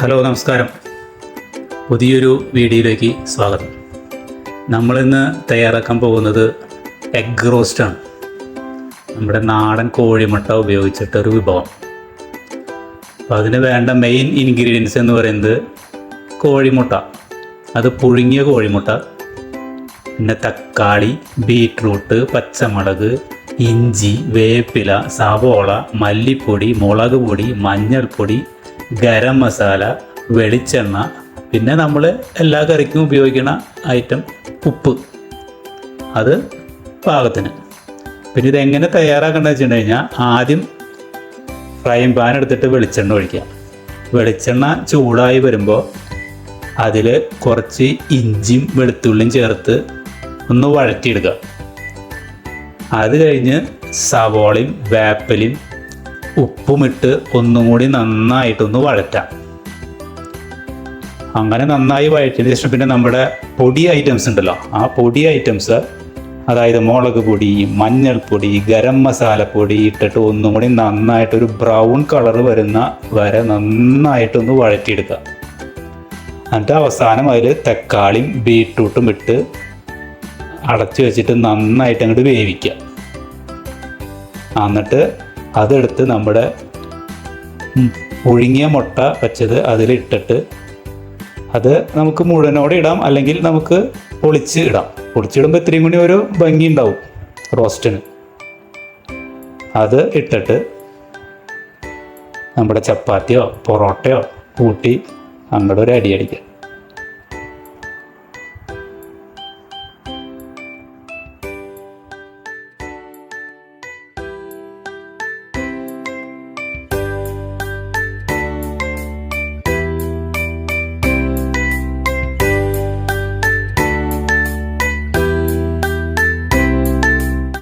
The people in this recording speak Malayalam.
ഹലോ നമസ്കാരം. പുതിയൊരു വീഡിയോയിലേക്ക് സ്വാഗതം. നമ്മളിന്ന് തയ്യാറാക്കാൻ പോകുന്നത് എഗ് റോസ്റ്റാണ് നമ്മുടെ നാടൻ കോഴിമുട്ട ഉപയോഗിച്ചിട്ടൊരു വിഭവം. അപ്പോൾ അതിന് വേണ്ട മെയിൻ ഇൻഗ്രീഡിയൻസ് എന്ന് പറയുന്നത് കോഴിമുട്ട. അത് പുഴുങ്ങിയ കോഴിമുട്ട പിന്നെ തക്കാളി ബീട്രൂട്ട് പച്ചമുളക് ഇഞ്ചി വേപ്പില സവോള മല്ലിപ്പൊടി മുളക് പൊടി മഞ്ഞൾപ്പൊടി ഗരം മസാല വെളിച്ചെണ്ണ പിന്നെ നമ്മൾ എല്ലാ കറിക്കും ഉപയോഗിക്കുന്ന ഐറ്റം ഉപ്പ്. അത് പാകത്തിന്. പിന്നെ ഇതെങ്ങനെ തയ്യാറാക്കേണ്ടത് വെച്ചിട്ട് കഴിഞ്ഞാൽ ആദ്യം ഫ്രൈ പാൻ എടുത്തിട്ട് വെളിച്ചെണ്ണ ഒഴിക്കുക. വെളിച്ചെണ്ണ ചൂടായി വരുമ്പോൾ അതിൽ കുറച്ച് ഇഞ്ചിയും വെളുത്തുള്ളിയും ചേർത്ത് ഒന്ന് വഴറ്റിയെടുക്കുക. അത് കഴിഞ്ഞ് സവോളയും വേപ്പലും ഉപ്പുമിട്ട് ഒന്നും കൂടി നന്നായിട്ടൊന്ന് വഴറ്റാം. അങ്ങനെ നന്നായി വഴറ്റിയതിന് ശേഷം പിന്നെ നമ്മുടെ പൊടി ഐറ്റംസ് ഉണ്ടല്ലോ ആ പൊടി ഐറ്റംസ് അതായത് മുളക് പൊടി മഞ്ഞൾപ്പൊടി ഗരം മസാലപ്പൊടി ഇട്ടിട്ട് ഒന്നും കൂടി നന്നായിട്ടൊരു ബ്രൗൺ കളർ വരുന്ന വരെ നന്നായിട്ടൊന്ന് വഴറ്റിയെടുക്കുക. എന്നിട്ട് അവസാനം അതിൽ തക്കാളിയും ബീട്രൂട്ടും ഇട്ട് അടച്ചു വെച്ചിട്ട് നന്നായിട്ട് അങ്ങോട്ട് വേവിക്കുക. എന്നിട്ട് അതെടുത്ത് നമ്മുടെ ഒഴുങ്ങിയ മുട്ട വെച്ചത് അതിലിട്ടിട്ട് അത് നമുക്ക് മുഴുവനോടെ ഇടാം അല്ലെങ്കിൽ നമുക്ക് പൊളിച്ച് ഇടാം. പൊളിച്ചിടുമ്പോൾ ഇത്രയും കൂടി ഒരു ഭംഗി ഉണ്ടാവും റോസ്റ്റിന്. അത് ഇട്ടിട്ട് നമ്മുടെ ചപ്പാത്തിയോ പൊറോട്ടയോ കൂട്ടി അങ്ങോട്ട് ഒരു അടി അടിക്കുക